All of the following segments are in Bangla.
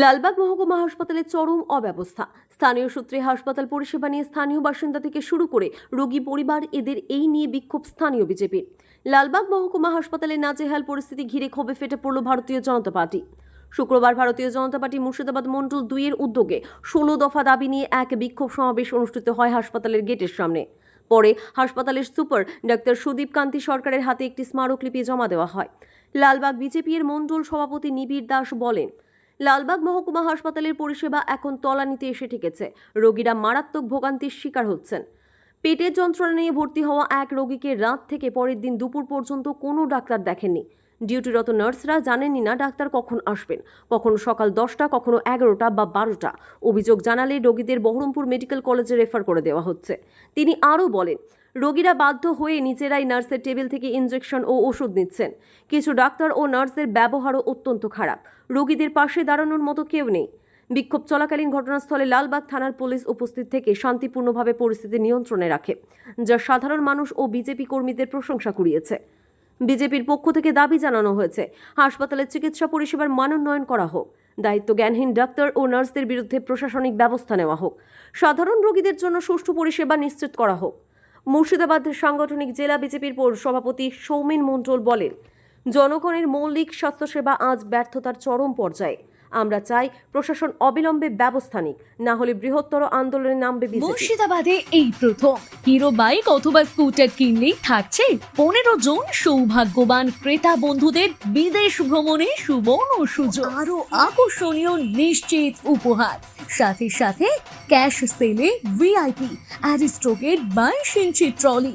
লালবাগ মহকুমা হাসপাতালে চরম অব্যবস্থা। স্থানীয় সূত্রে হাসপাতাল পরিষেবা নিয়ে স্থানীয় বাসিন্দা থেকে শুরু করে রোগী পরিবার এদের এই নিয়ে বিক্ষোভ স্থানীয় বিজেপির লালবাগ মহকুমা হাসপাতালে নাজেহাল পরিস্থিতি ঘিরে ক্ষোভে ফেটে পড়ল ভারতীয় জনতা পার্টি। শুক্রবার ভারতীয় জনতা পার্টি মুর্শিদাবাদ মণ্ডল দুইয়ের উদ্যোগে ষোলো দফা দাবি নিয়ে এক বিক্ষোভ সমাবেশ অনুষ্ঠিত হয় হাসপাতালের গেটের সামনে। পরে হাসপাতালের সুপার ডাক্তার সুদীপ কান্তি সরকারের হাতে একটি স্মারকলিপি জমা দেওয়া হয়। লালবাগ বিজেপি এর মণ্ডল সভাপতি নিবিড় দাস বলেন লালবাগ মহকুমা হাসপাতালের পরিষেবা এখন তলানিতে এসে ঠেকেছে। রোগীরা মারাত্মক ভোগান্তির শিকার হচ্ছেন। পেটের যন্ত্রণা নিয়ে ভর্তি হওয়া এক রোগীকে রাত থেকে পরের দিন দুপুর পর্যন্ত কোনো ডাক্তার দেখেননি। ডিউটিরত নার্সরা জানেনই না ডাক্তার কখন আসবেন। কখনো সকাল দশটা, কখনো এগারোটা বা বারোটা। অভিযোগ জানালে রোগীদের বহরমপুর মেডিকেল কলেজে রেফার করে দেওয়া হচ্ছে। তিনি আরও বলেন রোগীরা বাধ্য হয়ে নিজেরাই নার্সের টেবিল থেকে ইনজেকশন ও ওষুধ নিচ্ছেন। কিছু ডাক্তার ও নার্সের ব্যবহারও অত্যন্ত খারাপ। রোগীদের পাশে দাঁড়ানোর মতো কেউ নেই। বিক্ষোভ চলাকালীন ঘটনাস্থলে লালবাগ থানার পুলিশ উপস্থিত থেকে শান্তিপূর্ণভাবে পরিস্থিতি নিয়ন্ত্রণে রাখে, যা সাধারণ মানুষ ও বিজেপি কর্মীদের প্রশংসা কুড়িয়েছে। বিজেপির পক্ষ থেকে দাবি জানানো হয়েছে হাসপাতালের চিকিৎসা পরিষেবার মানোন্নয়ন করা হোক। দায়িত্ব জ্ঞানহীন ডাক্তার ও নার্সদের বিরুদ্ধে প্রশাসনিক ব্যবস্থা নেওয়া হোক। সাধারণ রোগীদের জন্য সুষ্ঠু পরিষেবা নিশ্চিত করা হোক। মুর্শিদাবাদ সাংগঠনিক জেলা বিজেপির পৌর সভাপতি সৌমেন মণ্ডল বলেন, জনগণের মৌলিক স্বাস্থ্যসেবা আজ ব্যর্থতার চরম পর্যায়ে। আমরা চাই প্রশাসন অবিলম্বে ব্যবস্থা নিক না হলে বৃহত্তর আন্দোলনে নামবে মুর্শিদাবাদে এই প্রথম। হিরো বাইক অথবা স্কুটার কিনলেই থাকছে পনেরো জন সৌভাগ্যবান ক্রেতা বন্ধুদের বিদেশ ভ্রমণে সুবর্ণ সুযোগ। আরও আকর্ষণীয় নিশ্চিত উপহার। সাথে সাথে ক্যাশ সেলে ভিআইপি অ্যারিস্ট্রোকেট বাইশ ইঞ্চি ট্রলি।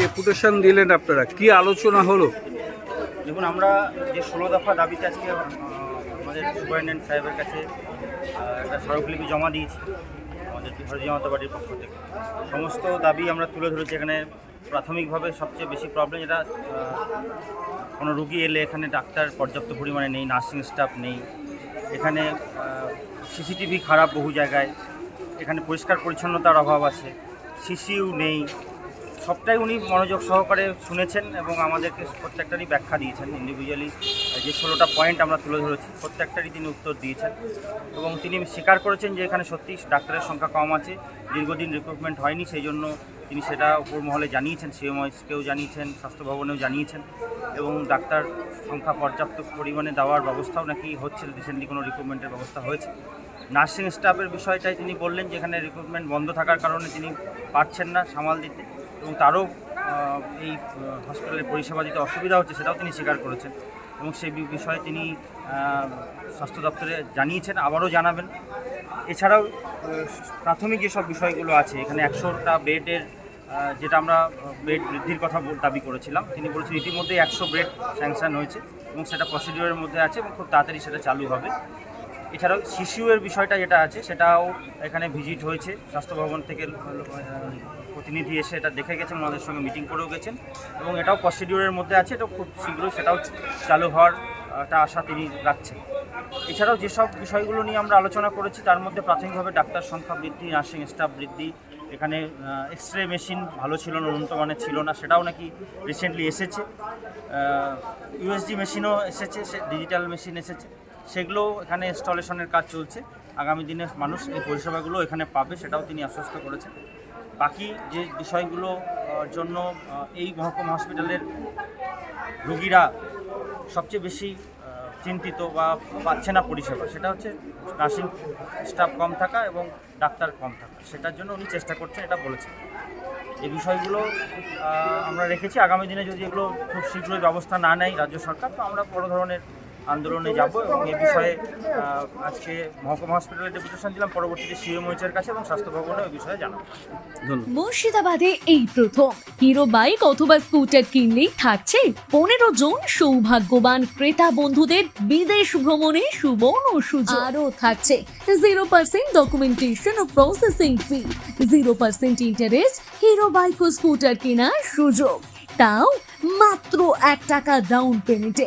ডেপুটেশন দিলেন আপনারা, কি আলোচনা হলো? দেখুন, আমরা যে ষোলো দফা দাবিতে আজকে আমাদের সুপারিনটেন্ডেন্ট সাহেবের কাছে একটা স্মারকলিপি জমা দিয়েছি, আমাদের ভারতীয় জনতা পার্টির পক্ষ থেকে। সমস্ত দাবি আমরা তুলে ধরেছি, এখানে প্রাথমিকভাবে সবচেয়ে বেশি প্রবলেম যেটা কোনো রুগী এলে এখানে ডাক্তার পর্যাপ্ত পরিমাণে নেই নার্সিং স্টাফ নেই। এখানে সিসিটিভি খারাপ বহু জায়গায়, এখানে পরিষ্কার পরিচ্ছন্নতার অভাব আছে সিসিউ নেই। সবটাই উনি মনোযোগ সহকারে শুনেছেন এবং আমাদেরকে প্রত্যেকটারই ব্যাখ্যা দিয়েছেন ইন্ডিভিজুয়ালি যে ষোলোটা পয়েন্ট আমরা তুলে ধরেছি, প্রত্যেকটারই তিনি উত্তর দিয়েছেন। এবং তিনি স্বীকার করেছেন যে এখানে সত্যি ডাক্তারের সংখ্যা কম আছে, দীর্ঘদিন রিক্রুটমেন্ট হয়নি সেই জন্য তিনি সেটা উপর মহলে জানিয়েছেন সিএমআইসকেও জানিয়েছেন, স্বাস্থ্য ভবনেও জানিয়েছেন। এবং ডাক্তার সংখ্যা পর্যাপ্ত পরিমাণে দেওয়ার ব্যবস্থাও নাকি হচ্ছে রিসেন্টলি কোনো রিক্রুটমেন্টের ব্যবস্থা হয়েছে। নার্সিং স্টাফের বিষয়টাই তিনি বললেন যে এখানে রিক্রুটমেন্ট বন্ধ থাকার কারণে তিনি পারছেন না সামাল দিতে। এবং তারও এই হসপিটালে পরিষেবা দিতে অসুবিধা হচ্ছে সেটাও তিনি স্বীকার করেছেন। এবং সেই বিষয়ে তিনি স্বাস্থ্য দপ্তরে জানিয়েছেন, আবারও জানাবেন। এছাড়াও প্রাথমিক যেসব বিষয়গুলো আছে, এখানে একশোটা বেডের যেটা আমরা বেড বৃদ্ধির কথা দাবি করেছিলাম, তিনি বলেছেন ইতিমধ্যেই একশো বেড স্যাংশন হয়েছে এবং সেটা প্রসিডিওরের মধ্যে আছে এবং খুব তাড়াতাড়ি সেটা চালু হবে। এছাড়াও শিশুয়ের বিষয়টা যেটা আছে, সেটাও এখানে ভিজিট হয়েছে। স্বাস্থ্য ভবন থেকে প্রতিনিধি এসে এটা দেখে গেছেন, ওনাদের সঙ্গে মিটিং করেও গেছেন। এবং এটাও প্রসিডিউরের মধ্যে আছে, এটা খুব শীঘ্রই সেটাও চালু হওয়ার একটা আশা তিনি রাখছেন। এছাড়াও যেসব বিষয়গুলো নিয়ে আমরা আলোচনা করেছি, তার মধ্যে প্রাথমিকভাবে ডাক্তার সংখ্যা বৃদ্ধি নার্সিং স্টাফ বৃদ্ধি, এখানে এক্স রে মেশিন ভালো ছিল না, উন্নত মানের ছিল না, সেটাও নাকি রিসেন্টলি এসেছে। ইউএসডি মেশিনও এসেছে, সে ডিজিটাল মেশিন এসেছে। সেগুলো এখানে ইনস্টলেশনের কাজ চলছে। আগামী দিনে মানুষ এই পরিষেবাগুলো এখানে পাবে, সেটাও তিনি আশ্বস্ত করেছেন। বাকি যে বিষয়গুলো জন্য এই মহকুমা হসপিটালের রোগীরা সবচেয়ে বেশি চিন্তিত বা পাচ্ছে না পরিষেবা, সেটা হচ্ছে নার্সিং স্টাফ কম থাকা এবং ডাক্তার কম থাকা। সেটার জন্য উনি চেষ্টা করছেন, এটা বলেছেন। এই বিষয়গুলো আমরা রেখেছি। আগামী দিনে যদি এগুলো খুব শীঘ্রই ব্যবস্থা না নেয় রাজ্য সরকার, তো আমরা বড় ধরনের আন্দোলনে যাব এবং এ বিষয়ে আজকে মহকুমা হসপিটালে ডেপুটেশন দিলাম। পরবর্তীতে সিএমওইচের কাছে এবং স্বাস্থ্য ভবনে ওই বিষয়ে জানাব। মুর্শিদাবাদে এই প্রথম। হিরো বাইক অথবা স্কুটার কিনলেই থাকছে পনেরো জন সৌভাগ্যবান ক্রেতা বন্ধুদের বিদেশ ভ্রমণে সুবর্ণ সুযোগ। আরও থাকছে জিরো পার্সেন্ট ডকুমেন্টেশন ও processing fee zero percent interest Hero bike ও স্কুটার কেনার সুযোগ। তাও মাত্র এক টাকা ডাউন পেমেন্টে